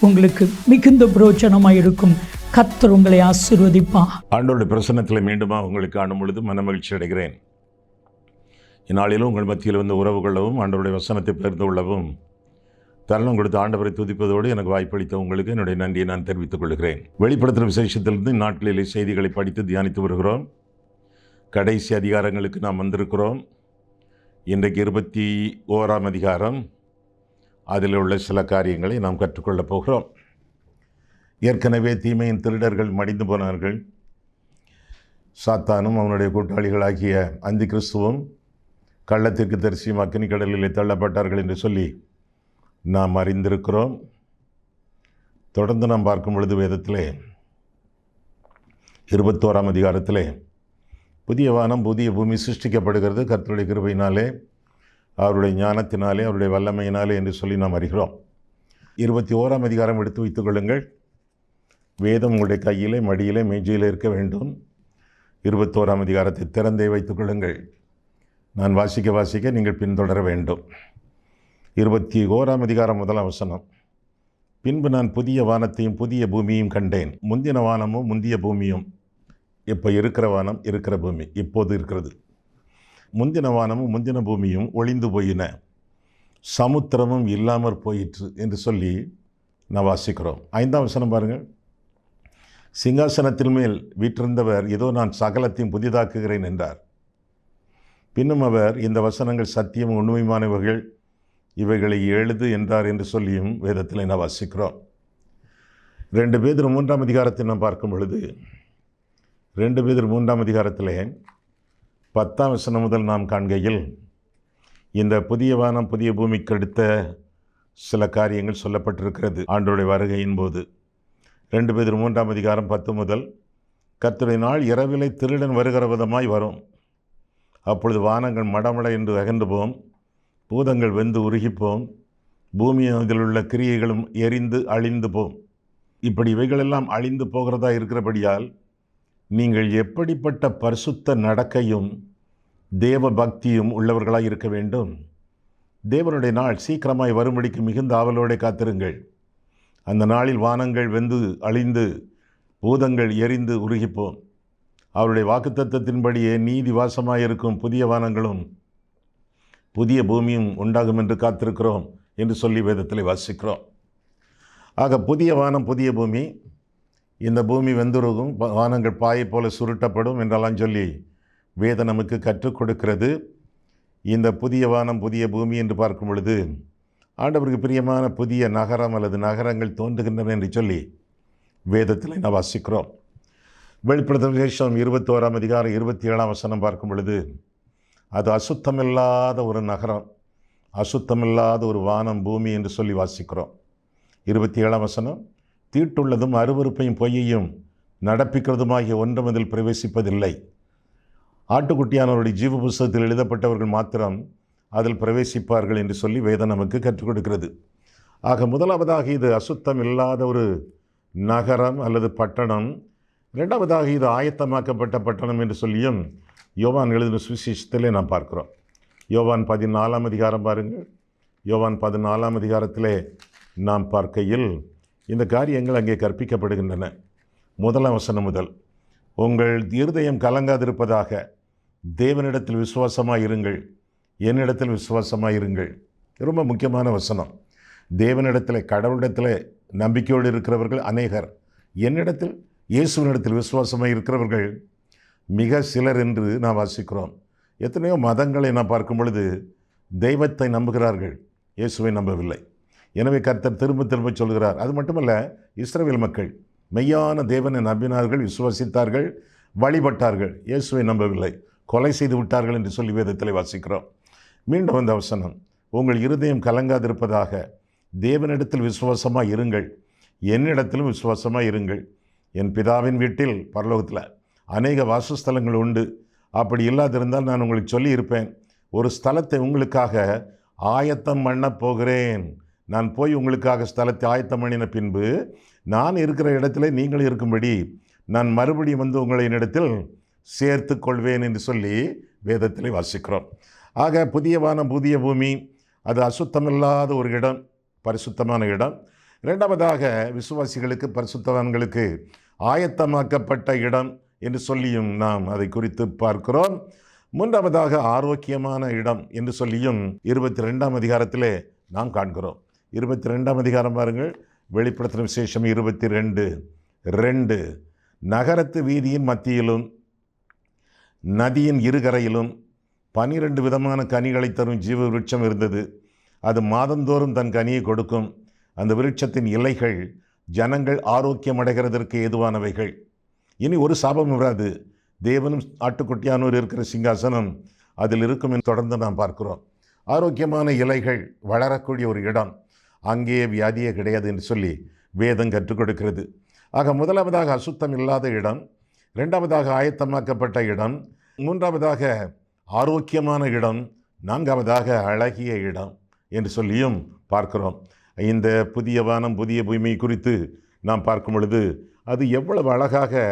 உங்களுக்கு மிகுந்த பிரோஜனமாக இருக்கும் கத்தர் உங்களை ஆசீர்வதிப்பா. ஆண்டோட பிரசன்னத்தில் மீண்டுமா உங்களுக்கு காணும் பொழுது மனமகிழ்ச்சி அடைகிறேன். இந்நாளிலும் உங்கள் மத்தியில் வந்து உறவு கொள்ளவும் ஆண்டவருடைய வசனத்தை பகிர்ந்து கொள்ளவும் தருணம் கொடுத்து ஆண்டவரை துதிப்பதோடு எனக்கு வாய்ப்பளித்த உங்களுக்கு என்னுடைய நன்றியை நான் தெரிவித்துக் கொள்கிறேன். வெளிப்படுத்துகிற விசேஷத்திலிருந்து இந்நாட்களிலே செய்திகளை படித்து தியானித்து வருகிறோம். கடைசி அதிகாரங்களுக்கு நாம் வந்திருக்கிறோம். இன்றைக்கு இருபத்தி ஓராம் அதிகாரம். அதில் உள்ள சில காரியங்களை நாம் கற்றுக்கொள்ளப் போகிறோம். ஏற்கனவே தீமையின் திருடர்கள் மடிந்து போனார்கள். சாத்தானும் அவனுடைய கூட்டாளிகளாகிய அந்தி கிறிஸ்துவும் கள்ளத்திற்கு தரிசியும் அக்னி கடலிலே தள்ளப்பட்டார்கள் என்று சொல்லி நாம் அறிந்திருக்கிறோம். தொடர்ந்து நாம் பார்க்கும் பொழுது வேதத்திலே இருபத்தோராம் அதிகாரத்திலே புதிய வானம் புதிய பூமி சிருஷ்டிக்கப்படுகிறது. கர்த்தருடைய கிருபையினாலே அவருடைய ஞானத்தினாலே அவருடைய வல்லமையினாலே என்று சொல்லி நாம் அறிகிறோம். இருபத்தி ஓராம் அதிகாரம் எடுத்து வைத்துக் கொள்ளுங்கள். வேதம் உங்களுடைய கையிலே மடியிலே மேஜையிலே இருக்க வேண்டும். இருபத்தோராம் அதிகாரத்தை திறந்தே வைத்துக் கொள்ளுங்கள். நான் வாசிக்க வாசிக்க நீங்கள் பின்தொடர வேண்டும். இருபத்தி ஓராம் அதிகாரம் முதல் அவசனம். பின்பு நான் புதிய வானத்தையும் புதிய பூமியையும் கண்டேன். முந்தின வானமும் முந்திய பூமியும். இப்போ இருக்கிற வானம் இருக்கிற பூமி. இப்போது இருக்கிறது. முந்தின வானமும் முந்தின பூமியும் ஒளிந்து போயின. சமுத்திரமும் இல்லாமற் போயிற்று என்று சொல்லி நான் வாசிக்கிறோம். ஐந்தாம் வசனம் பாருங்கள். சிங்காசனத்தின் மேல் வீற்றிருந்தவர் ஏதோ நான் சகலத்தையும் புதிதாக்குகிறேன் என்றார். பின்னும் அவர் இந்த வசனங்கள் சத்தியம் உண்மைமானவர்கள் இவைகளை எழுது என்றார் என்று சொல்லியும் வேதத்தில் நான் வாசிக்கிறோம். ரெண்டு பேர் மூன்றாம் அதிகாரத்தை நாம் பார்க்கும் பொழுது ரெண்டு பேர் மூன்றாம் அதிகாரத்திலே பத்தாம் வசனம் முதல் நாம் காண்கையில் இந்த புதிய வானம் புதிய பூமிக்கு அடுத்த சில காரியங்கள் சொல்லப்பட்டிருக்கிறது. ஆண்டோடைய வருகையின் போது. ரெண்டு பேர் மூன்றாம் அதிகாரம் பத்து முதல் கத்துடைய நாள் இரவிலை திருடன் வருகிற விதமாய் வரும். அப்பொழுது வானங்கள் மடமட என்று அகன்று போம் பூதங்கள் வெந்து உருகிப்போம். பூமி அதில் உள்ள கிரியைகளும் எரிந்து அழிந்து போம். இப்படி இவைகளெல்லாம் அழிந்து போகிறதா இருக்கிறபடியால் நீங்கள் எப்படிப்பட்ட பரிசுத்த நடக்கையும் தேவ பக்தியும் உள்ளவர்களாக இருக்க வேண்டும்? தேவனுடைய நாள் சீக்கிரமாய் வரும்படிக்கு மிகுந்த ஆவலோடு காத்திருங்கள். அந்த நாளில் வானங்கள் வெந்து அழிந்து பூதங்கள் எரிந்து உருகிப்போம். அவருடைய வாக்குத்தத்தத்தின்படியே நீதி வாசமாயிருக்கும் புதிய வானங்களும் புதிய பூமியும் உண்டாகும் என்று காத்திருக்கிறோம் என்று சொல்லி வேதத்தில் வாசிக்கிறோம். ஆக புதிய வானம் புதிய பூமி இந்த பூமி வெந்துருகும் வானங்கள் பாயை போல சுருட்டப்படும் என்றெல்லாம் சொல்லி வேதம் நமக்கு கற்றுக் கொடுக்கிறது. இந்த புதிய வானம் புதிய பூமி என்று பார்க்கும் பொழுது ஆண்டவருக்கு பிரியமான புதிய நகரம் அல்லது நகரங்கள் தோன்றுகின்றன என்று சொல்லி வேதத்தில் நான் வாசிக்கிறோம். வெளிப்படுத்தம் விசேஷம் இருபத்தோராம் அதிகாரம் இருபத்தி ஏழாம் வசனம் பார்க்கும் பொழுது அது அசுத்தமில்லாத ஒரு நகரம் அசுத்தமில்லாத ஒரு வானம் பூமி என்று சொல்லி வாசிக்கிறோம். இருபத்தி ஏழாம் வசனம் தீட்டுள்ளதும் அருவருப்பையும் பொய்யையும் நடப்பிக்கிறதுமாகிய ஒன்றும் அதில் பிரவேசிப்பதில்லை. ஆட்டுக்குட்டியானவருடைய ஜீவ புஸ்தகத்தில் எழுதப்பட்டவர்கள் மாத்திரம் அதில் பிரவேசிப்பார்கள் என்று சொல்லி வேதம் நமக்கு கற்றுக் கொடுக்கிறது. ஆக முதலாவதாக இது அசுத்தம் இல்லாத ஒரு நகரம் அல்லது பட்டணம். இரண்டாவதாக இது ஆயத்தமாக்கப்பட்ட பட்டணம் என்று சொல்லியும் யோவான் எழுதின சுவிசேஷத்திலே நாம் பார்க்கிறோம். யோவான் பதினாலாம் அதிகாரம் பாருங்கள். யோவான் பதினாலாம் அதிகாரத்திலே நாம் பார்க்கையில் இந்த காரியங்கள் அங்கே கற்பிக்கப்படுகின்றன. முதலாம் வசனம் முதல் உங்கள் இருதயம் கலங்காதிருப்பதாக தேவனிடத்தில் விசுவாசமாக இருங்கள் என்னிடத்தில் விசுவாசமாக இருங்கள் ரொம்ப முக்கியமான வசனம். தேவனிடத்தில் கடவுளிடத்தில் நம்பிக்கையோடு இருக்கிறவர்கள் அநேகர். என்னிடத்தில் இயேசுவனிடத்தில் விசுவாசமாக இருக்கிறவர்கள் மிக சிலர் என்று நாம் வாசிக்கிறோம். எத்தனையோ மதங்களை நான் பார்க்கும் பொழுது தெய்வத்தை நம்புகிறார்கள் இயேசுவை நம்பவில்லை. எனவே கர்த்தர் திரும்ப திரும்ப சொல்கிறார். அது மட்டுமல்ல இஸ்ரேல் மக்கள் மெய்யான தேவனை நம்பினார்கள் விசுவாசித்தார்கள் வழிபட்டார்கள். இயேசுவை நம்பவில்லை. கொலை செய்து விட்டார்கள் என்று சொல்லி வேதத்தில் வாசிக்கிறோம். மீண்டும் அந்த வசனம் உங்கள் இருதயம் கலங்காதிருப்பதாக. தேவனிடத்தில் விசுவாசமாக இருங்கள். என்னிடத்திலும் விசுவாசமாக இருங்கள். என் பிதாவின் வீட்டில் பரலோகத்தில் அநேக வாசஸ்தலங்கள் உண்டு. அப்படி இல்லாதிருந்தால் நான் உங்களுக்கு சொல்லியிருப்பேன். ஒரு ஸ்தலத்தை உங்களுக்காக ஆயத்தம் பண்ணப் போகிறேன். நான் போய் உங்களுக்காக ஸ்தலத்தை ஆயத்தம் பண்ணின பின்பு நான் இருக்கிற இடத்துல நீங்கள் இருக்கும்படி நான் மறுபடியும் வந்து உங்களை என்னிடத்தில் சேர்த்து கொள்வேன் என்று சொல்லி வேதத்தில் வாசிக்கிறோம். ஆக புதிய வானம் புதிய பூமி அது அசுத்தமில்லாத ஒரு இடம் பரிசுத்தமான இடம். இரண்டாவதாக விசுவாசிகளுக்கு பரிசுத்தவான்களுக்கு ஆயத்தமாக்கப்பட்ட இடம் என்று சொல்லியும் நாம் அதை குறித்து பார்க்கிறோம். மூன்றாவதாக ஆரோக்கியமான இடம் என்று சொல்லியும் இருபத்தி ரெண்டாம் அதிகாரத்திலே நாம் காண்கிறோம். இருபத்தி ரெண்டாம் அதிகாரம் பாருங்கள். வெளிப்படுத்தின விசேஷம் இருபத்தி ரெண்டு ரெண்டு நகரத்து வீதியின் மத்தியிலும் நதியின் இருகரையிலும் பனிரெண்டு விதமான கனிகளை தரும் ஜீவ விருட்சம் இருந்தது. அது மாதந்தோறும் தன் கனியை கொடுக்கும். அந்த விருட்சத்தின் இலைகள் ஜனங்கள் ஆரோக்கியம் அடைகிறதற்கு ஏதுவானவைகள். இனி ஒரு சாபம் வராது தேவனும் ஆட்டுக்குட்டியானோர் இருக்கிற சிங்காசனம் அதில் இருக்கும் என்று தொடர்ந்து நாம் பார்க்கிறோம். ஆரோக்கியமான இலைகள் வளரக்கூடிய ஒரு இடம். அங்கே வியாதியே கிடையாது என்று சொல்லி வேதம் கற்றுக் கொடுக்கிறது. ஆக முதலாவதாக அசுத்தம் இல்லாத இடம் இரண்டாவதாக ஆயத்தமாக்கப்பட்ட இடம் மூன்றாவதாக ஆரோக்கியமான இடம் நான்காவதாக அழகிய இடம் என்று சொல்லியும் பார்க்கிறோம். இந்த புதிய வானம் புதிய பூமி குறித்து நாம் பார்க்கும் பொழுது அது எவ்வளவு அழகாக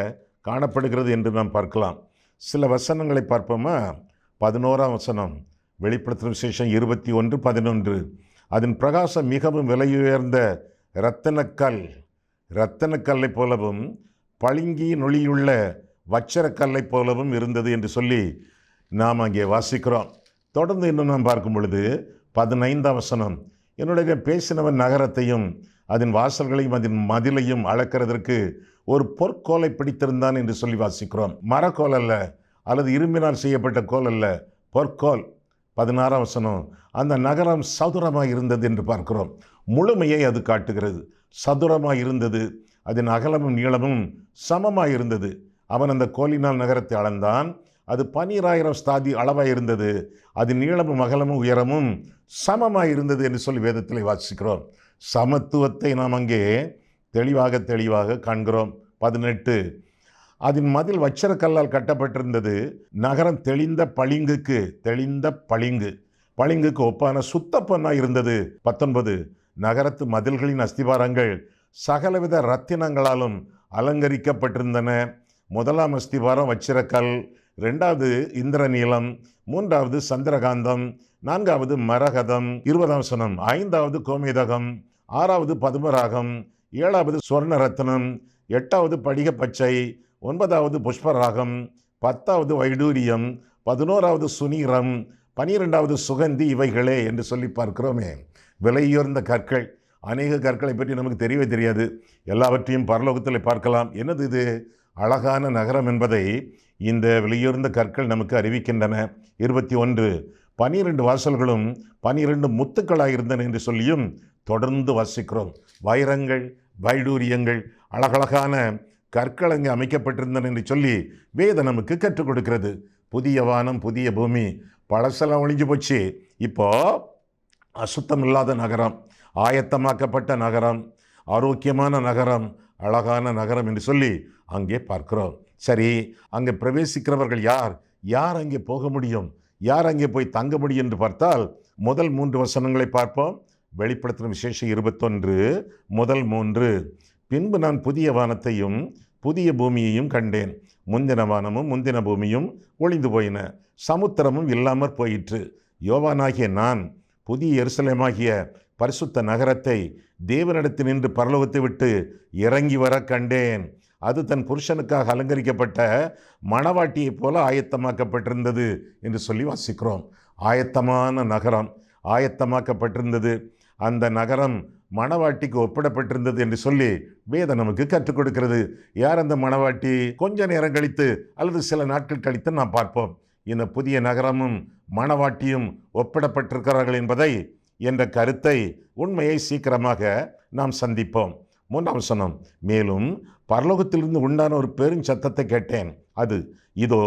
காணப்படுகிறது என்று நாம் பார்க்கலாம். சில வசனங்களை பார்ப்போமா? பதினோராம் வசனம் வெளிப்படுத்தும் விசேஷம் இருபத்தி ஒன்று பதினொன்று. அதன் பிரகாசம் மிகவும் விலையுயர்ந்த இரத்தனக்கல் இரத்தனக்கல்லை போலவும் பளிங்கி நொழியுள்ள வச்சரக்கல்லை போலவும் இருந்தது என்று சொல்லி நாம் அங்கே வாசிக்கிறோம். தொடர்ந்து இன்னும் நாம் பார்க்கும் பொழுது பதினைந்தாம் வசனம். என்னுடைய பேசினவன் நகரத்தையும் அதன் வாசல்களையும் அதன் மதிலையும் அளக்கிறதற்கு ஒரு பொற்கோலை பிடித்திருந்தான் என்று சொல்லி வாசிக்கிறோம். மரக்கோல் அல்ல அல்லது இரும்பினால் செய்யப்பட்ட கோல் அல்ல பொற்கோல். பதினாறாம் வசனம் அந்த நகரம் சதுரமாக இருந்தது என்று பார்க்கிறோம். முழுமையை அது காட்டுகிறது. சதுரமாக இருந்தது. அதன் அகலமும் நீளமும் சமமாக இருந்தது. அவன் அந்த கோலினால் நகரத்தை அளந்தான். அது பன்னிராயிரம் ஸ்தாதி அளவாக இருந்தது. அது நீளமும் அகலமும் உயரமும் சமமாக இருந்தது என்று சொல்லி வேதத்தில் வாசிக்கிறோம். சமத்துவத்தை நாம் அங்கே தெளிவாக தெளிவாக காண்கிறோம். பதினெட்டு அதன் மதில் வச்சரக்கல்லால் கட்டப்பட்டிருந்தது. நகரம் தெளிந்த பளிங்குக்கு தெளிந்த பளிங்கு. பளிங்குக்கு ஒப்பான சுத்தப்பண்ணாக இருந்தது. பத்தொன்பது நகரத்து மதில்களின் அஸ்திவாரங்கள் சகலவித ரத்தினங்களாலும் அலங்கரிக்கப்பட்டிருந்தன. முதலாம் அஸ்திவாரம் வச்சிரக்கல் ரெண்டாவது இந்திரநீலம் மூன்றாவது சந்திரகாந்தம் நான்காவது மரகதம் இருபதாம் சனம் ஐந்தாவது கோமேதகம் ஆறாவது பதுமராகம் ஏழாவது சுவர்ண ரத்னம் எட்டாவது படிக பச்சை ஒன்பதாவது புஷ்பராகம் பத்தாவது வைடூரியம் பதினோராவது சுனீரம் பனிரெண்டாவது சுகந்தி இவைகளே என்று சொல்லி பார்க்கிறோமே. விலையுயர்ந்த கற்கள் அநேக கற்களை பற்றி நமக்கு தெரியவே தெரியாது. எல்லாவற்றையும் பரலோகத்தில் பார்க்கலாம். என்னது இது? அழகான நகரம் என்பதை இந்த விலையுயர்ந்த கற்கள் நமக்கு அறிவிக்கின்றன. இருபத்தி ஒன்று பனிரெண்டு வாசல்களும் பனிரெண்டு முத்துக்களாக இருந்தன என்று சொல்லியும் தொடர்ந்து வாசிக்கிறோம். வைரங்கள் வைடூரியங்கள் அழகழகான கற்கள் அங்கே அமைக்கப்பட்டிருந்தன என்று சொல்லி வேதம் நமக்கு கற்றுக் கொடுக்கிறது. புதிய வானம் புதிய பூமி பழசெல்லாம் ஒழிஞ்சு போச்சு. இப்போ அசுத்தம் இல்லாத நகரம் ஆயத்தமாக்கப்பட்ட நகரம் ஆரோக்கியமான நகரம் அழகான நகரம் என்று சொல்லி அங்கே பார்க்கிறோம். சரி அங்கே பிரவேசிக்கிறவர்கள் யார்? யார் அங்கே போக முடியும்? யார் அங்கே போய் தங்க முடியும் என்று பார்த்தால் முதல் மூன்று வசனங்களை பார்ப்போம். வெளிப்படுத்தின விசேஷம் இருபத்தொன்று முதல் மூன்று. பின்பு நான் புதிய வானத்தையும் புதிய பூமியையும் கண்டேன். முந்தின வானமும் முந்தின பூமியும் ஒளிந்து போயின. சமுத்திரமும் இல்லாமற் போயிற்று. யோவானாகிய நான் புதிய எருசலேமாகிய பரிசுத்த நகரத்தை தேவனிடத்தில் நின்று பரலோகத்தை விட்டு இறங்கி வர கண்டேன். அது தன் புருஷனுக்காக அலங்கரிக்கப்பட்ட மணவாட்டியைப் போல ஆயத்தமாக்கப்பட்டிருந்தது என்று சொல்லி வாசிக்கிறோம். ஆயத்தமான நகரம் ஆயத்தமாக்கப்பட்டிருந்தது. அந்த நகரம் மணவாட்டிக்கு ஒப்பிடப்பட்டிருந்தது என்று சொல்லி வேதம் நமக்கு கற்றுக் கொடுக்கிறது. யார் அந்த மணவாட்டி? கொஞ்ச நேரம் கழித்து அல்லது சில நாட்கள் கழித்து நாம் பார்ப்போம். இந்த புதிய நகரமும் மணவாட்டியும் ஒப்பிடப்பட்டிருக்கிறார்கள் என்பதை என்ற கருத்தை உண்மையை சீக்கிரமாக நாம் சந்திப்போம். மூன்றாம் சொன்னோம் மேலும் பரலோகத்திலிருந்து உண்டான ஒரு பெரும் சத்தத்தை கேட்டேன். அது இதோ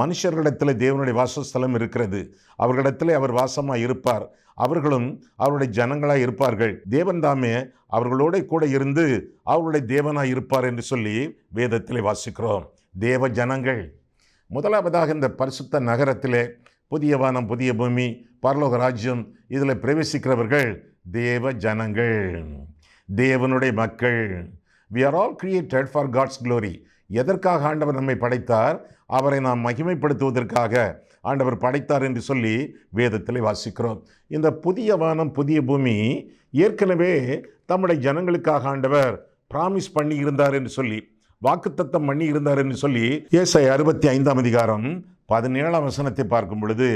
மனுஷர்களிடத்தில் தேவனுடைய வாசஸ்தலம் இருக்கிறது. அவர்களிடத்தில் அவர் வாசமாக இருப்பார். அவர்களும் அவருடைய ஜனங்களாக இருப்பார்கள். தேவன் தாமே அவர்களோட கூட இருந்து அவர்களுடைய தேவனாக இருப்பார் என்று சொல்லி வேதத்திலே வாசிக்கிறோம். தேவ ஜனங்கள். முதலாவதாக இந்த பரிசுத்த நகரத்திலே புதிய வானம் புதிய பூமி பரலோக ராஜ்யம் இதில் பிரவேசிக்கிறவர்கள் தேவ ஜனங்கள். தேவனுடைய மக்கள். We are all created for God's glory எதற்காக ஆண்டவர் நம்மை படைத்தார்? அவரை நாம் மகிமைப்படுத்துவதற்காக ஆண்டவர் படைத்தார் என்று சொல்லி வேதத்தில் வாசிக்கிறோம். இந்த புதிய வானம் புதிய பூமி ஏற்கனவே தம்முடைய ஜனங்களுக்காக ஆண்டவர் பிராமிஸ் பண்ணி இருந்தார் என்று சொல்லி வாக்குத்தத்தம் பண்ணி இருந்தார் என்று சொல்லி ஏசை அறுபத்தி ஐந்தாம் அதிகாரம் பதினேழாம் வசனத்தை பார்க்கும் பொழுது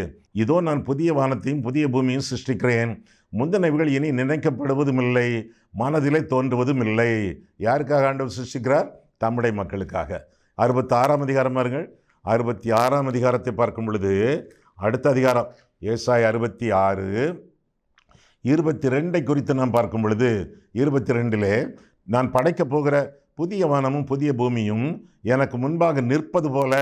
இதோ நான் புதிய வானத்தையும் புதிய பூமியும் சிருஷ்டிக்கிறேன். முந்தினவைகள் இனி நினைக்கப்படுவதும் இல்லை மனதிலே தோன்றுவதும் இல்லை யாருக்காக ஆண்டவர் சிருஷ்டிக்கிறார்? தம்முடைய மக்களுக்காக. அறுபத்தாறாம் அதிகாரம் பாருங்கள். அறுபத்தி ஆறாம் அதிகாரத்தை பார்க்கும் பொழுது அடுத்த அதிகாரம் ஏசாய் அறுபத்தி ஆறு இருபத்தி ரெண்டை குறித்து நாம் பார்க்கும் பொழுது இருபத்தி ரெண்டிலே நான் படைக்கப் போகிற புதிய வானமும் புதிய பூமியும் எனக்கு முன்பாக நிற்பது போல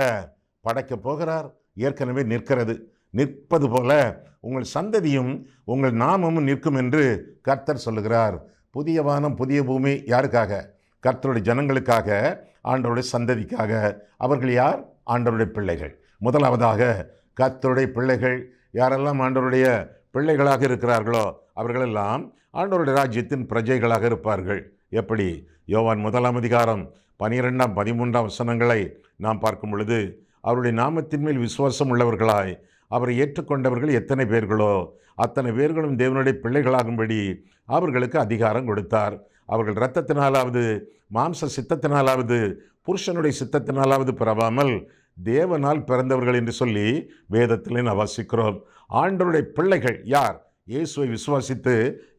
படைக்கப் போகிறார். ஏற்கனவே நிற்கிறது. நிற்பது போல உங்கள் சந்ததியும் உங்கள் நாமமும் நிற்கும் என்று கர்த்தர் சொல்லுகிறார். புதிய வானம் புதிய பூமி யாருக்காக? கர்த்தருடைய ஜனங்களுக்காக ஆண்டவருடைய சந்ததிக்காக. அவர்கள் யார்? ஆண்டவருடைய பிள்ளைகள். முதலாவதாக கத்தருடைய பிள்ளைகள் யாரெல்லாம் ஆண்டவருடைய பிள்ளைகளாக இருக்கிறார்களோ அவர்களெல்லாம் ஆண்டவருடைய ராஜ்யத்தின் பிரஜைகளாக இருப்பார்கள். எப்படி? யோவான் முதலாம் அதிகாரம் பனிரெண்டாம் பதிமூன்றாம் வசனங்களை நாம் பார்க்கும் பொழுது அவருடைய நாமத்தின் மேல் விசுவாசம் உள்ளவர்களாய் அவரை ஏற்றுக்கொண்டவர்கள் எத்தனை பேர்களோ அத்தனை பேர்களும் தேவனுடைய பிள்ளைகளாகும்படி அவர்களுக்கு அதிகாரம் கொடுத்தார். அவர்கள் இரத்தத்தினாலாவது மாம்ச சித்தத்தினாலாவது புருஷனுடைய சித்தத்தினாலாவது பிறவாமல் தேவனால் பிறந்தவர்கள் என்று சொல்லி வேதத்தில் நான் வாசிக்கிறோம். ஆண்டவருடைய பிள்ளைகள் யார்? இயேசுவை விசுவாசித்து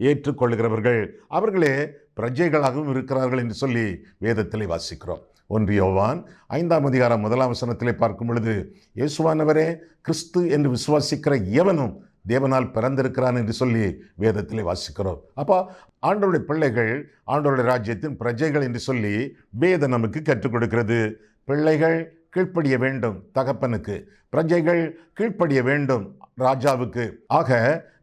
ஏற்றுக்கொள்கிறவர்கள் அவர்களே பிரஜைகளாகவும் இருக்கிறார்கள் என்று சொல்லி வேதத்திலே வாசிக்கிறோம். ஒன்று யோவான் ஐந்தாம் அதிகாரம் முதலாம் வசனத்திலே பார்க்கும் பொழுது இயேசுவானவரே கிறிஸ்து என்று விசுவாசிக்கிற எவனும் தேவனால் பிறந்திருக்கிறான் என்று சொல்லி வேதத்திலே வாசிக்கிறோம். அப்போ ஆண்டவருடைய பிள்ளைகள் ஆண்டோருடைய ராஜ்யத்தின் பிரஜைகள் என்று சொல்லி வேதம் நமக்கு கற்றுக் கொடுக்கிறது. பிள்ளைகள் கீழ்ப்படிய வேண்டும் தகப்பனுக்கு. பிரஜைகள் கீழ்ப்படிய வேண்டும் ராஜாவுக்கு. ஆக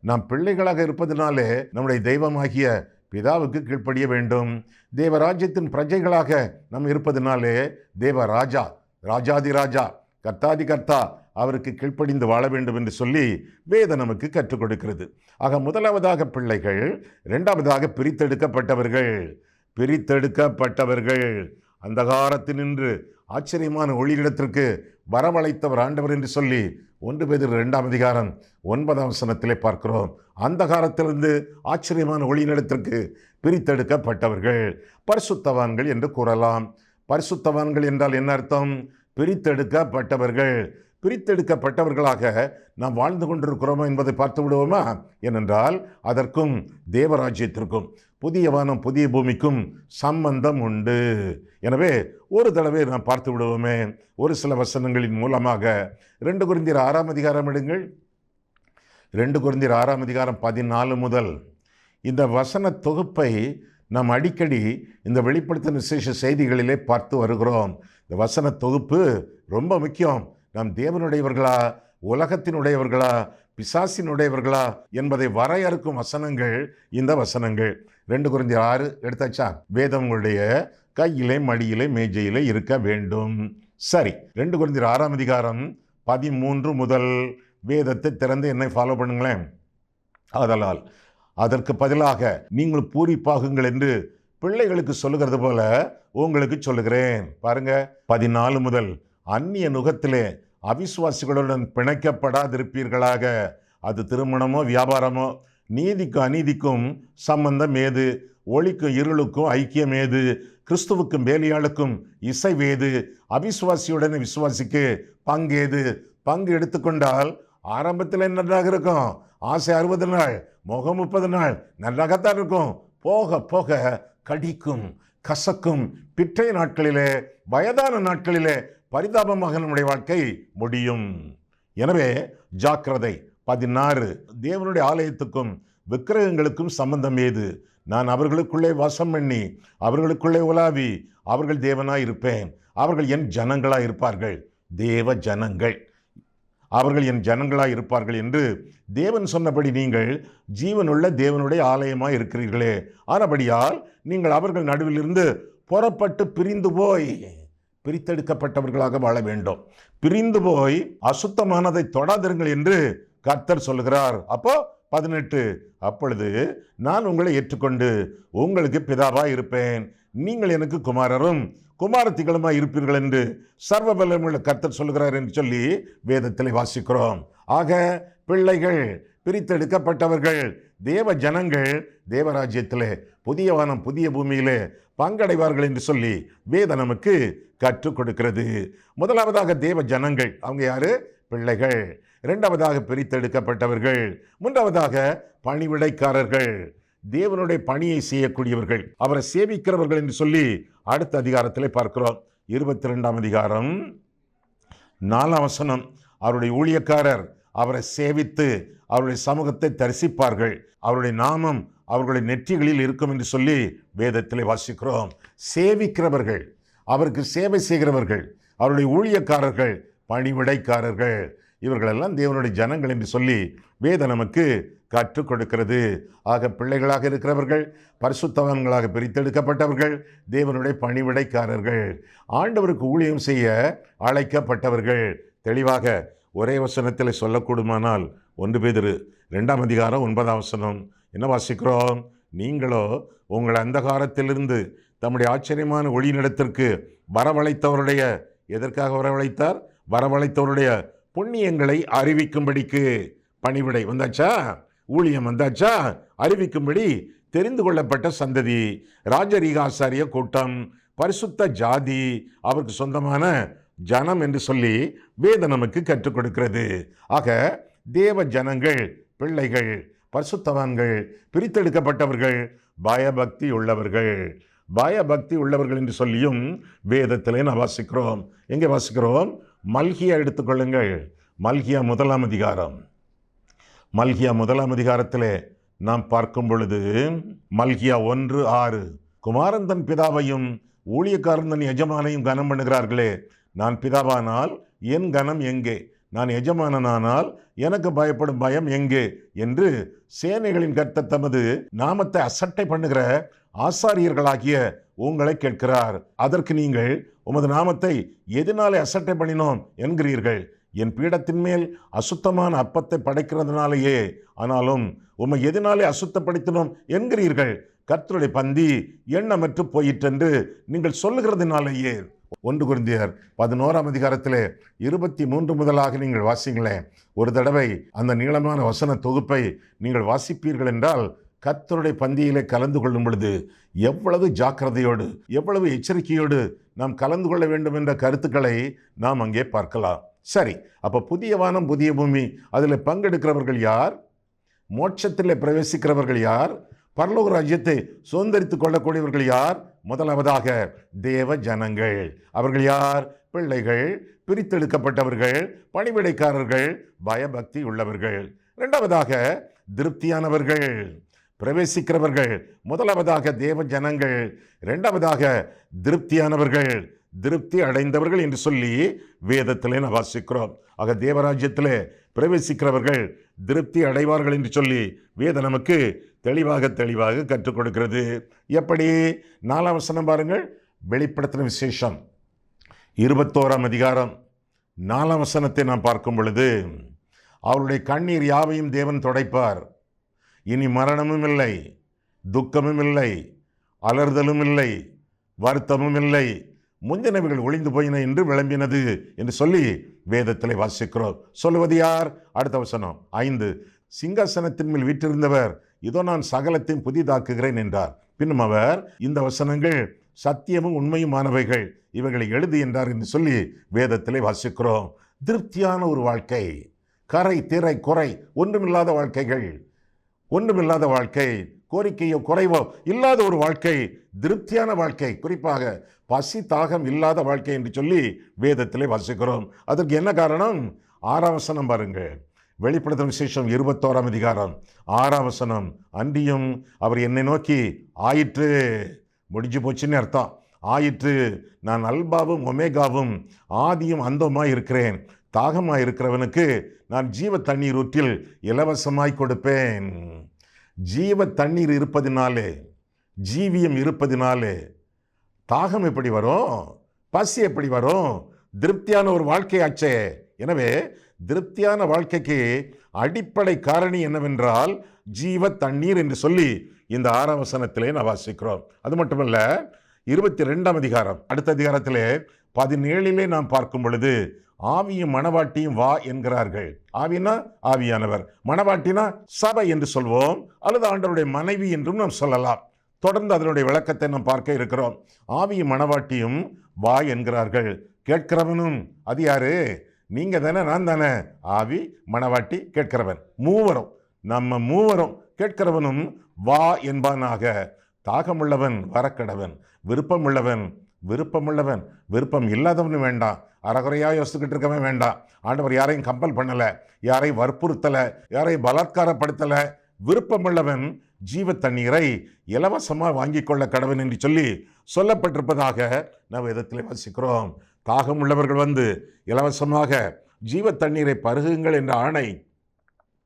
நாம் பிள்ளைகளாக இருப்பதனாலே நம்முடைய தெய்வமாகிய பிதாவுக்கு கீழ்ப்படிய வேண்டும். தேவராஜ்யத்தின் பிரஜைகளாக நாம் இருப்பதனாலே தேவ ராஜா ராஜாதி ராஜா கர்த்தாதி கர்த்தா அவருக்கு கீழ்ப்படிந்து வாழ வேண்டும் என்று சொல்லி வேதம் நமக்கு கற்றுக் கொடுக்கிறது. ஆக முதலாவதாக பிள்ளைகள் இரண்டாவதாக பிரித்தெடுக்கப்பட்டவர்கள் பிரித்தெடுக்கப்பட்டவர்கள். அந்த காரத்தினின்று ஆச்சரியமான ஒளியிடத்திற்கு வரவழைத்தவர் ஆண்டவர் என்று சொல்லி ஒன்று பேர் இரண்டாம் அதிகாரம் ஒன்பதாம் சனத்திலே பார்க்கிறோம். அந்தகாரத்திலிருந்து ஆச்சரியமான ஒளியிடத்திற்கு பிரித்தெடுக்கப்பட்டவர்கள். பரிசுத்தவான்கள் என்று கூறலாம். பரிசுத்தவான்கள் என்றால் என்ன அர்த்தம்? பிரித்தெடுக்கப்பட்டவர்கள். பிரித்தெடுக்கப்பட்டவர்களாக நாம் வாழ்ந்து கொண்டிருக்கிறோமா என்பதை பார்த்து விடுவோமா? ஏனென்றால் அதற்கும் தேவராஜ்யத்திற்கும் புதிய வானம் புதிய பூமிக்கும் சம்பந்தம் உண்டு. எனவே ஒரு தடவை நாம் பார்த்து விடுவோமே. ஒரு சில வசனங்களின் மூலமாக ரெண்டு குருந்தியர் ஆறாம் அதிகாரம் எடுங்கள். ரெண்டு குருந்தியர் ஆறாம் அதிகாரம் பதினாலு முதல் இந்த வசன தொகுப்பை நாம் அடிக்கடி இந்த வெளிப்படுத்தின விசேஷ செய்திகளிலே பார்த்து வருகிறோம். இந்த வசன தொகுப்பு ரொம்ப முக்கியம். நாம் தேவனுடையவர்களா உலகத்தினுடையவர்களா பிசாசினுடையவர்களா என்பதை வரையறுக்கும் வசனங்கள் இந்த வசனங்கள். ரெண்டு குறைஞ்ச ஆறு எடுத்தாச்சா? வேதம் உங்களுடைய கையிலே மடியிலே மேஜையிலே இருக்க வேண்டும். சரி ரெண்டு குறைஞ்ச ஆறாம் அதிகாரம் பதிமூன்று முதல் வேதத்தை திறந்து என்னை ஃபாலோ பண்ணுங்களேன். ஆதலால் அதற்கு பதிலாக நீங்கள் பூரிப்பாகுங்கள் என்று பிள்ளைகளுக்கு சொல்லுகிறது போல உங்களுக்கு சொல்லுகிறேன். பாருங்க பதினாலு முதல் அந்நிய நுகத்திலே அவிசுவாசிகளுடன் பிணைக்கப்படாதிருப்பீர்களாக. அது திருமணமோ வியாபாரமோ நீதிக்கும் அநீதிக்கும் சம்பந்தம் ஏது? ஒளிக்கும் இருளுக்கும் ஐக்கியம் ஏது? கிறிஸ்துவுக்கும் வேலியாளுக்கும் இசைவேது அவிசுவாசியுடன் விசுவாசிக்கு பங்கேது பங்கு எடுத்துக்கொண்டால் ஆரம்பத்தில் நன்றாக இருக்கும். ஆசை அறுபது நாள் முகம் முப்பது நாள் நன்றாகத்தான் இருக்கும். போக போக கடிக்கும் கசக்கும். பிற்றைய நாட்களிலே வயதான நாட்களிலே பரிதாபமாக நம்முடைய வாழ்க்கை முடியும். எனவே ஜாக்கிரதை. பதினாறு. தேவனுடைய ஆலயத்துக்கும் விக்கிரகங்களுக்கும் சம்பந்தம் ஏது? நான் அவர்களுக்குள்ளே வாசம் பண்ணி அவர்களுக்குள்ளே உலாவி அவர்கள் தேவனாய் இருப்பேன் அவர்கள் என் ஜனங்களாக இருப்பார்கள் தேவ ஜனங்கள். அவர்கள் என் ஜனங்களாக இருப்பார்கள் என்று தேவன் சொன்னபடி நீங்கள் ஜீவனுள்ள தேவனுடைய ஆலயமாக இருக்கிறீர்களே ஆனபடியால் நீங்கள் அவர்கள் நடுவிலிருந்து புறப்பட்டு பிரிந்து போய் பிரித்தெடுக்கப்பட்டவர்களாக வாழ வேண்டும். பிரிந்து போய் அசுத்தமானதை தொடாதிருங்கள் என்று கர்த்தர் சொல்லுகிறார். அப்போ பதினெட்டு அப்பொழுது நான் உங்களை ஏற்றுக்கொண்டு உங்களுக்கு பிதாவாக இருப்பேன். நீங்கள் எனக்கு குமாரரும் குமாரத்திகளுமாய் இருப்பீர்கள் என்று சர்வ பலமுள்ள கர்த்தர் சொல்கிறார் என்று சொல்லி வேதத்தில் வாசிக்கிறோம். ஆக பிள்ளைகள் பிரித்தெடுக்கப்பட்டவர்கள். தேவ ஜனங்கள் தேவராஜ்யத்தில் புதிய வானம் புதிய பூமியில் பங்கடைவார்கள் என்று சொல்லி வேத நமக்கு கற்றுக் கொடுக்கிறது. முதலாவதாக தேவ ஜனங்கள் அவங்க யாரு? பிள்ளைகள். இரண்டாவதாக பிரித்தெடுக்கப்பட்டவர்கள். மூன்றாவதாக பணிவிடைக்காரர்கள். தேவனுடைய பணியை செய்யக்கூடியவர்கள். அவரை சேவிக்கிறவர்கள் என்று சொல்லி அடுத்த அதிகாரத்தில் பார்க்கிறோம். இருபத்தி ரெண்டாம் அதிகாரம் நாலாம் வசனம். அவருடைய ஊழியக்காரர் அவரை சேவித்து அவருடைய சமூகத்தை தரிசிப்பார்கள். அவருடைய நாமம் அவர்களுடைய நெற்றிகளில் இருக்கும் என்று சொல்லி வேதத்தில் வாசிக்கிறோம். சேவிக்கிறவர்கள் அவருக்கு சேவை செய்கிறவர்கள் அவருடைய ஊழியக்காரர்கள் பணிவிடைக்காரர்கள் இவர்களெல்லாம் தேவனுடைய ஜனங்கள் என்று சொல்லி வேத நமக்கு கற்றுக் கொடுக்கிறது. ஆக பிள்ளைகளாக இருக்கிறவர்கள் பரிசுத்தவன்களாக பிரித்தெடுக்கப்பட்டவர்கள் தேவனுடைய பணிவிடைக்காரர்கள் ஆண்டவருக்கு ஊழியம் செய்ய அழைக்கப்பட்டவர்கள் தெளிவாக ஒரே வசனத்தில் சொல்லக்கூடுமானால் ஒன்று பேதிரு ரெண்டாம் அதிகாரம் ஒன்பதாம் வசனம். என்ன வாசிக்கிறோம்? நீங்களோ உங்கள் அந்தகாரத்திலிருந்து தம்முடைய ஆச்சரியமான ஒளியினிடத்திற்கு வரவழைத்தவருடைய எதற்காக வரவழைத்தார்? வரவழைத்தவருடைய புண்ணியங்களை அறிவிக்கும்படிக்கு பணிவிடை வந்தாச்சா? ஊழியம் வந்தாச்சா? அறிவிக்கும்படி தெரிந்து கொள்ளப்பட்ட சந்ததி. ராஜரீகாசாரிய கூட்டம் பரிசுத்த ஜாதி அவருக்கு சொந்தமான ஜனம் என்று சொல்லி வேத நமக்கு கற்றுக் கொடுக்கிறது. ஆக தேவ ஜனங்கள் பிள்ளைகள் பரிசுத்தவான்கள் பிரித்தெடுக்கப்பட்டவர்கள் பயபக்தி உள்ளவர்கள். பயபக்தி உள்ளவர்கள் என்று சொல்லியும் வேதத்திலே நாம் வாசிக்கிறோம். எங்கே வாசிக்கிறோம்? மல்கியா எடுத்துக்கொள்ளுங்கள் மல்கியா முதலாம் அதிகாரம். மல்கியா முதலாம் அதிகாரத்திலே நாம் பார்க்கும் பொழுது மல்கியா ஒன்று ஆறு குமாரந்தன் பிதாவையும் ஊழியக்காரன் தன் எஜமானையும் கனம் பண்ணுகிறார்களே. நான் பிதாவானால் என் கனம் எங்கே? நான் எஜமானனானால் எனக்கு பயப்படும் பயம் எங்கே? என்று சேனைகளின் கர்த்த தமது நாமத்தை அசட்டை பண்ணுகிற ஆசாரியர்களாகிய உங்களை கேட்கிறார். அதற்கு நீங்கள் உமது நாமத்தை எதனாலே அசட்டை பண்ணினோம் என்கிறீர்கள்? என் பீடத்தின் மேல் அசுத்தமான அப்பத்தை படைக்கிறதுனாலேயே. ஆனாலும் உம்மை எதனாலே அசுத்தப்படுத்தினோம் என்கிறீர்கள்? கர்த்தருடைய பந்தி எண்ணமற்று போயிற்றென்று நீங்கள் சொல்லுகிறதுனாலேயே. ஒன்று குருந்தியர் பதினோராம் அதிகாரத்திலே இருபத்தி மூன்று முதலாக நீங்கள் வாசிங்களேன் ஒரு தடவை அந்த நீளமான வசன தொகுப்பை நீங்கள் வாசிப்பீர்கள் என்றால் கத்தருடைய பந்தியிலே கலந்து கொள்ளும் பொழுது எவ்வளவு ஜாக்கிரதையோடு எவ்வளவு எச்சரிக்கையோடு நாம் கலந்து கொள்ள வேண்டும் என்ற கருத்துக்களை நாம் அங்கே பார்க்கலாம். சரி அப்போ புதிய வானம் புதிய பூமி அதில் பங்கெடுக்கிறவர்கள் யார்? மோட்சத்தில் பிரவேசிக்கிறவர்கள் யார்? பரலோக ராஜ்யத்தை சுதந்திரித்துக் கொள்ளக்கூடியவர்கள் யார்? முதலாவதாக தேவ ஜனங்கள் அவர்கள் யார்? பிள்ளைகள் பிரித்தெடுக்கப்பட்டவர்கள் பணிவிடைக்காரர்கள் பயபக்தி உள்ளவர்கள் இரண்டாவதாக திருப்தியானவர்கள் பிரவேசிக்கிறவர்கள் முதலாவதாக தேவ ஜனங்கள் இரண்டாவதாக திருப்தியானவர்கள் திருப்தி அடைந்தவர்கள் என்று சொல்லி வேதத்திலே நான் வாசிக்கிறோம். ஆக தேவராஜ்யத்திலே பிரவேசிக்கிறவர்கள் திருப்தி அடைவார்கள் என்று சொல்லி வேத நமக்கு தெளிவாக தெளிவாக கற்றுக் கொடுக்கிறது. எப்படி? நாலாம் வசனம் பாருங்கள். வெளிப்படுத்தின விசேஷம். இருபத்தோராம் அதிகாரம். நாலாம் வசனத்தை நாம் பார்க்கும் பொழுது அவருடைய கண்ணீர் யாவையும் தேவன் தொடைப்பார். இனி மரணமும் இல்லை துக்கமும் இல்லை அலறுதலும் இல்லை வருத்தமும் இல்லை முந்தினவைகள் ஒளிந்து போயின என்று விளம்பினது என்று சொல்லி வேதத்திலே வாசிக்கிறோம் சொல்லுவது யார்? அடுத்த வசனம். ஐந்து. சிங்காசனத்தின் மேல் வீற்றிருந்தவர் இதோ நான் சகலத்தையும் புதிதாக்குகிறேன் என்றார். பின்னும் அவர் இந்த வசனங்கள் சத்தியமும் உண்மையுமானவைகள். இவைகளை எழுது என்றார் என்று சொல்லி வேதத்திலே வாசிக்கிறோம். திருப்தியான ஒரு வாழ்க்கை. கரை திரை குறை ஒன்றுமில்லாத வாழ்க்கைகள். ஒன்றுமில்லாத வாழ்க்கை. கோரிக்கையோ குறைவோ இல்லாத ஒரு வாழ்க்கை. திருப்தியான வாழ்க்கை. குறிப்பாக பசி தாகம் இல்லாத வாழ்க்கை என்று சொல்லி வேதத்திலே வாசிக்கிறோம். அதற்கு என்ன காரணம்? ஆறாம் வசனம் பாருங்கள் வெளிப்படுத்தும் விசேஷம் இருபத்தோராம் அதிகாரம். ஆறாம் வசனம். அன்றியும் அவர் என்னை நோக்கி ஆயிற்று. முடிஞ்சு போச்சுன்னு அர்த்தம். ஆயிற்று. நான் அல்பாவும் ஒமேகாவும் ஆதியும் அந்தமாய் இருக்கிறேன். தாகமாக இருக்கிறவனுக்கு நான் ஜீவ தண்ணீர் ஊற்றில் இலவசமாய் கொடுப்பேன். ஜீவ தண்ணீர் இருப்பதினாலே ஜீவியம் இருப்பதினாலே தாகம் எப்படி வரும்? பசி எப்படி வரும்? திருப்தியான ஒரு வாழ்க்கையாச்சே எனவே திருப்தியான வாழ்க்கைக்கு அடிப்படை காரணி என்னவென்றால் ஜீவ தண்ணீர் என்று சொல்லி இந்த ஆறாம் வசனத்திலே நான் வாசிக்கிறோம். அது மட்டுமல்ல இருபத்தி ரெண்டாம் அதிகாரம். அடுத்த அதிகாரத்திலே பதினேழிலே நாம் பார்க்கும் பொழுது ஆவியும் மணவாட்டியும் வா என்கிறார்கள். ஆவினா ஆவியானவர் மணவாட்டினா சபை என்று சொல்வோம் அல்லது ஆண்டவருடைய மனைவி என்றும் நாம் சொல்லலாம். தொடர்ந்து அதனுடைய விளக்கத்தை நாம் பார்க்க இருக்கிறோம். ஆவியும் மணவாட்டியும் வா என்கிறார்கள். கேட்கிறவனும் அது யாரு? நீங்க தானே நான் தானே? ஆவி மணவாட்டி கேட்கிறவன். மூவரும் நம்ம மூவரும் கேட்கிறவனும் வா என்பானாக. தாகமுள்ளவன் வரக்கடவன். விருப்பமுள்ளவன் விருப்பமுள்ளவன். விருப்பம் இல்லாதவனும் வேண்டாம். அறகுறையாக யோசிச்சுக்கிட்டு இருக்கவன் வேண்டாம். ஆண்டவர் யாரையும் கம்பல் பண்ணலை. யாரையும் வற்புறுத்தலை. யாரையும் பலாத்காரப்படுத்தலை. விருப்பமுள்ளவன் ஜீவ தண்ணீரை இலவசமாக வாங்கிக் கொள்ள கடவன் என்று சொல்லி சொல்லப்பட்டிருப்பதாக நாம் விதத்தில் வாசிக்கிறோம். தாகம் உள்ளவர்கள் வந்து இலவசமாக ஜீவ தண்ணீரை பருகுங்கள் என்ற ஆணை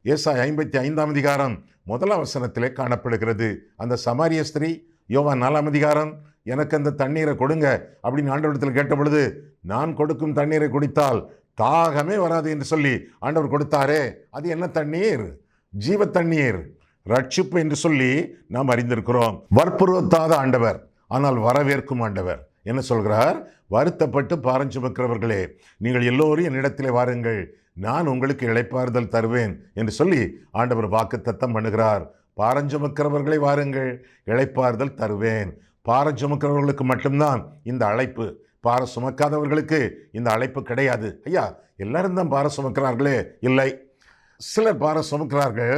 ஏசாய் ஐம்பத்தி ஐந்தாம் அதிகாரம் முதலாம் வசனத்திலே காணப்படுகிறது. அந்த சமாரிய ஸ்திரீ யோவா நாலாம் அதிகாரம் எனக்கு அந்த தண்ணீரை கொடுங்க அப்படின்னு ஆண்டவரிடத்தில் கேட்ட பொழுது நான் கொடுக்கும் தண்ணீரை குடித்தால் தாகமே வராது என்று சொல்லி ஆண்டவர் கொடுத்தாரே. அது என்ன தண்ணீர்? ஜீவ தண்ணீர் ரட்சிப்பு என்று சொல்லி நாம் அறிந்திருக்கிறோம். வற்புறுத்தாத ஆண்டவர் ஆனால் வரவேற்கும் ஆண்டவர். என்ன சொல்கிறார்? வருத்தப்பட்டு பாரஞ்சுமக்கிறவர்களே நீங்கள் எல்லோரும் என்னிடத்திலே வாருங்கள். நான் உங்களுக்கு இழைப்பாறுதல் தருவேன் என்று சொல்லி ஆண்டவர் வாக்கு தத்தம் பண்ணுகிறார் பாரஞ்சுமக்கிறவர்களை வாருங்கள். இழைப்பாறுதல் தருவேன். பார சுமக்கிறவர்களுக்கு மட்டும்தான் இந்த அழைப்பு. பார சுமக்காதவர்களுக்கு இந்த அழைப்பு கிடையாது. ஐயா எல்லாரும் தான் பார சுமக்கிறார்களே? இல்லை. சிலர் பார சுமக்கிறார்கள்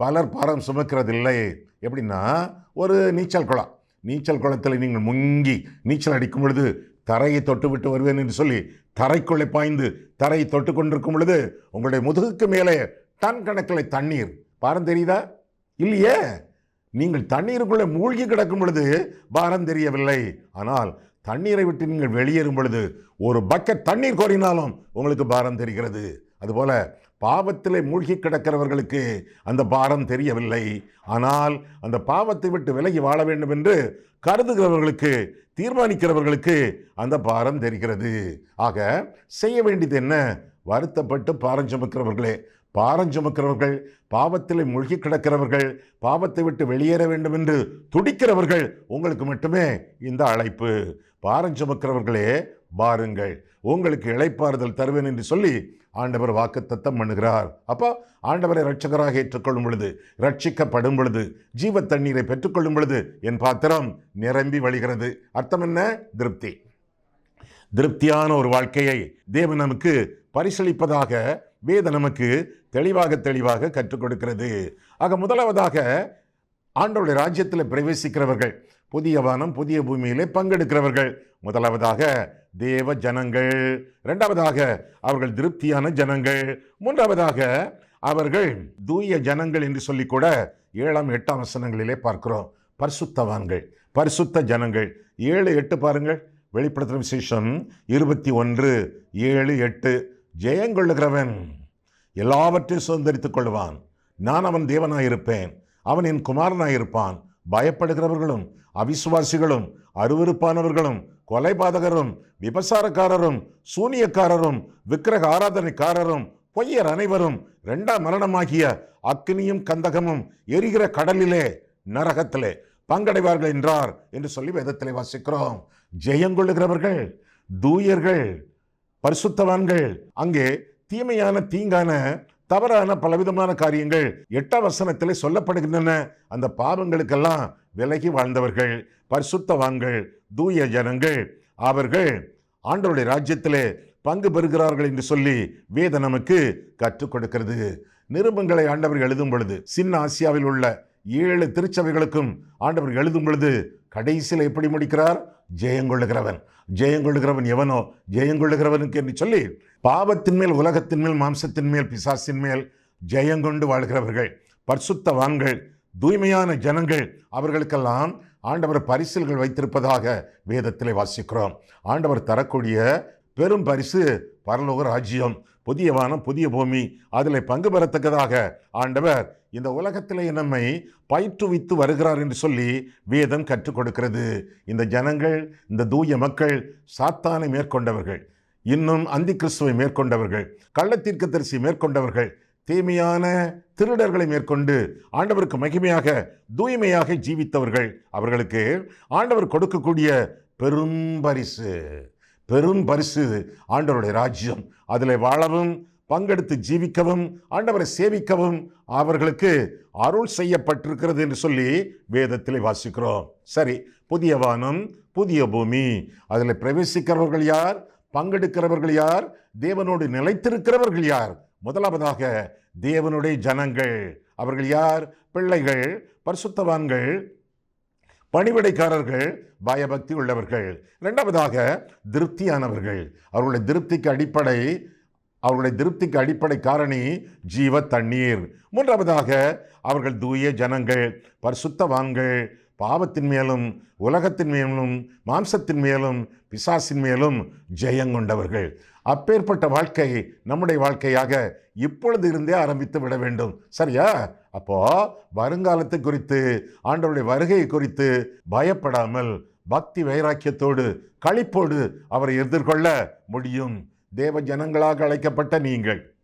பலர் பாரம் சுமக்கிறதில்லை. எப்படின்னா ஒரு நீச்சல் குளம். நீச்சல் குளத்தில் நீங்கள் முங்கி நீச்சல் அடிக்கும் பொழுது தரையை தொட்டு விட்டு வருவேன் என்று சொல்லி தரைக்குள்ளே பாய்ந்து தரையை தொட்டு கொண்டிருக்கும் பொழுது உங்களுடைய முதுகுக்கு மேலே டன் கணக்கில் தண்ணீர். பாரம் தெரியுதா? இல்லையே? நீங்கள் தண்ணீருக்குள்ளே மூழ்கி கிடக்கும் பொழுது பாரம் தெரியவில்லை. ஆனால் தண்ணீரை விட்டு நீங்கள் வெளியேறும் பொழுது ஒரு பக்கெட் தண்ணீர் கோரினாலும் உங்களுக்கு பாரம் தெரிகிறது. அதுபோல் பாவத்திலே மூழ்கி கிடக்கிறவர்களுக்கு அந்த பாரம் தெரியவில்லை. ஆனால் அந்த பாவத்தை விட்டு விலகி வாழ வேண்டும் என்று கருதுகிறவர்களுக்கு தீர்மானிக்கிறவர்களுக்கு அந்த பாரம் தெரிகிறது. ஆக செய்ய வேண்டியது என்ன? வருத்தப்பட்டு பாரம் சுமக்கிறவர்களே பாரம் சுமக்கிறவர்கள் பாவத்திலே மூழ்கி கிடக்கிறவர்கள் பாவத்தை விட்டு வெளியேற வேண்டும் என்று துடிக்கிறவர்கள் உங்களுக்கு மட்டுமே இந்த அழைப்பு. பாரம் சுமக்கிறவர்களே பாருங்கள் உங்களுக்கு இளைப்பாறுதல் தருவேன் என்று சொல்லி ஆண்டவர் வாக்குத்தத்தம் பண்ணுகிறார். அப்போ ஆண்டவரை ரட்சகராக ஏற்றுக்கொள்ளும் பொழுது ரட்சிக்கப்படும் பொழுது ஜீவ தண்ணீரை பெற்றுக்கொள்ளும் பொழுது என் பாத்திரம் நிரம்பி வழிகிறது. அர்த்தம் என்ன? திருப்தி. திருப்தியான ஒரு வாழ்க்கையை தேவன் நமக்கு பரிசளிப்பதாக வேத நமக்கு தெளிவாக தெளிவாக கற்றுக் கொடுக்கிறது. ஆக முதலாவதாக ஆண்டவருடைய ராஜ்யத்தில் பிரவேசிக்கிறவர்கள் புதிய வானம் புதிய பூமியிலே பங்கெடுக்கிறவர்கள். முதலாவதாக தேவ ஜனங்கள். இரண்டாவதாக அவர்கள் திருப்தியான ஜனங்கள். மூன்றாவதாக அவர்கள் தூய ஜனங்கள் என்று சொல்லி கூட ஏழாம் எட்டாம் வசனங்களிலே பார்க்கிறோம். பரிசுத்தவான்கள் பரிசுத்த ஜனங்கள். ஏழு எட்டு பாருங்கள். வெளிப்படுத்தும் விசேஷம் இருபத்தி ஒன்று ஏழு எட்டு. ஜெயங்கொள்ளுகிறவன் எல்லாவற்றையும் சுதந்திரித்துக் கொள்வான் நான் அவன் தேவனாயிருப்பேன். அவன் என் குமாரனாயிருப்பான். பயப்படுகிறவர்களும் அவிசுவாசிகளும் அருவருப்பானவர்களும் கொலைபாதகரும் விபசாரக்காரரும் சூனியக்காரரும் விக்கிரக ஆராதனைக்காரரும் பொய்யர் அனைவரும் இரண்டாம் மரணமாகிய அக்னியும் கந்தகமும் எரிகிற கடலிலே நரகத்திலே பங்கடைவார்கள் என்றார் என்று சொல்லி வேதத்திலே வாசிக்கிறோம். ஜெயங்கொள்ளுகிறவர்கள் தூயர்கள் பரிசுத்தவான்கள் அங்கே தீமையான தீங்கான தவறான பலவிதமான காரியங்கள் எட்டாம் வசனத்திலே சொல்லப்படுகின்றன. அந்த பாவங்களுக்கெல்லாம் விலகி வாழ்ந்தவர்கள் பரிசுத்தவான்கள் தூய ஜனங்கள் அவர்கள் ஆண்டவருடைய ராஜ்யத்திலே பங்கு பெறுகிறார்கள் என்று சொல்லி வேத நமக்கு கற்றுக் கொடுக்கிறது. நிருபங்களை ஆண்டவர் எழுதும் பொழுது சின்ன ஆசியாவில் உள்ள ஏழு திருச்சபைகளுக்கும் ஆண்டவர் எழுதும் பொழுது கடைசியில் எப்படி முடிக்கிறார்? ஜெயங்கொள்ளுகிறவன் ஜெயங்கொள்ளுகிறவன் எவனோ? ஜெயங்கொள்ளுகிறவனுக்கு என்று சொல்லி பாவத்தின் மேல் உலகத்தின் மேல் மாம்சத்தின் மேல் பிசாசின் மேல் ஜெயங்கொண்டு வாழ்கிறவர்கள். பர்சுத்தவான்கள் தூய்மையான ஜனங்கள் அவர்களுக்கெல்லாம் ஆண்டவர் பரிசில்கள் வைத்திருப்பதாக வேதத்திலே வாசிக்கிறோம். ஆண்டவர் தரக்கூடிய பெரும் பரிசு பரலோக ராஜ்யம் புதிய வானம் புதிய பூமி அதில் பங்கு பெறத்தக்கதாக ஆண்டவர் இந்த உலகத்திலே நம்மை பயிற்றுவித்து வருகிறார் என்று சொல்லி வேதம் கற்றுக் கொடுக்கிறது. இந்த ஜனங்கள் இந்த தூய மக்கள் சாத்தானை மேற்கொண்டவர்கள் இன்னும் அந்தி கிறிஸ்துவை மேற்கொண்டவர்கள் கள்ளத்தீர்க்க தரிசி மேற்கொண்டவர்கள் தீமையான திருடர்களை மேற்கொண்டு ஆண்டவருக்கு மகிமையாக தூய்மையாக ஜீவித்தவர்கள். அவர்களுக்கு ஆண்டவர் கொடுக்கக்கூடிய பெரும் பரிசு பெரும் பரிசு ஆண்டவருடைய ராஜ்யம். அதில் வாழவும் பங்கெடுத்து ஜீவிக்கவும் ஆண்டவரை சேவிக்கவும் அவர்களுக்கு அருள் செய்யப்பட்டிருக்கிறது என்று சொல்லி வேதத்தில் வாசிக்கிறோம். சரி புதிய வானம் புதிய பூமி. அதில் பிரவேசிக்கிறவர்கள் யார்? பங்கெடுக்கிறவர்கள் யார்? தேவனோடு நிலைத்திருக்கிறவர்கள் யார்? முதலாவதாக தேவனுடைய ஜனங்கள். அவர்கள் யார்? பிள்ளைகள் பரிசுத்தவான்கள் பணிவிடைக்காரர்கள் பயபக்தி உள்ளவர்கள். இரண்டாவதாக திருப்தியானவர்கள். அவர்களுடைய திருப்திக்கு அடிப்படை அவர்களுடைய திருப்திக்கு அடிப்படை காரணி ஜீவ தண்ணீர். மூன்றாவதாக அவர்கள் தூய ஜனங்கள் பரிசுத்தவான்கள் பாவத்தின் மேலும் உலகத்தின் மேலும் மாம்சத்தின் மேலும் பிசாசின் மேலும் ஜெயங்கொண்டவர்கள் அப்பேற்பட்ட வாழ்க்கை நம்முடைய வாழ்க்கையாக இப்பொழுது இருந்தே ஆரம்பித்து விட வேண்டும். சரியா? அப்போ வருங்காலத்தை குறித்து ஆண்டவருடைய வருகை குறித்து பயப்படாமல் பக்தி வைராக்கியத்தோடு களிப்போடு அவரை எதிர்கொள்ள முடியும். தேவ ஜனங்களாக அழைக்கப்பட்ட நீங்கள்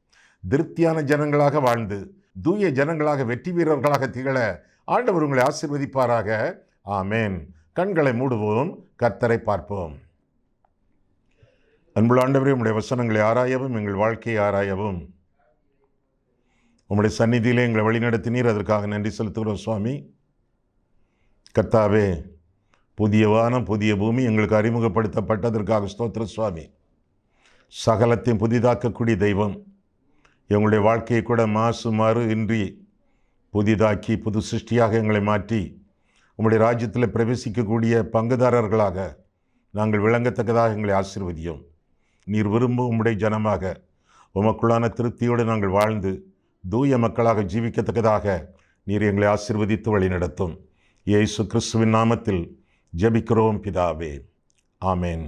திருப்தியான ஜனங்களாக வாழ்ந்து தூய ஜனங்களாக வெற்றி வீரர்களாக திகழ ஆண்டவர் உங்களை ஆசீர்வதிப்பாராக. ஆமேன். கண்களை மூடுவோம் கர்த்தரை பார்ப்போம். அன்புள்ள ஆண்டவரே வசனங்களை ஆராயவும் எங்கள் வாழ்க்கையை ஆராயவும். உம்முடைய சந்நிதியிலே எங்களை வழிநடத்தினீர் அதற்காக நன்றி செலுத்துகிறோம் சுவாமி. கர்த்தாவே புதிய வானம் புதிய பூமி எங்களுக்கு அறிமுகப்படுத்தப்பட்டதற்காக ஸ்தோத்திர சுவாமி. சகலத்தையும் புதிதாக்கக்கூடிய தெய்வம். எங்களுடைய வாழ்க்கையை கூட மாசு மாறு இன்றி புதிதாக்கி புது சிருஷ்டியாக எங்களை மாற்றி உம்முடைய ராஜ்யத்தில் பிரவேசிக்கக்கூடிய பங்குதாரர்களாக நாங்கள் விளங்கத்தக்கதாக எங்களை ஆசீர்வதியும். நீர் விரும்பும் உம்முடைய ஜனமாக உமக்குள்ளான திருப்தியோடு நாங்கள் வாழ்ந்து தூய மக்களாக ஜீவிக்கத்தக்கதாக நீர் எங்களை ஆசீர்வதித்து வழிநடத்தும் இயேசு கிறிஸ்துவின் நாமத்தில் ஜெபிக்கிறோம் பிதாவே. ஆமேன்.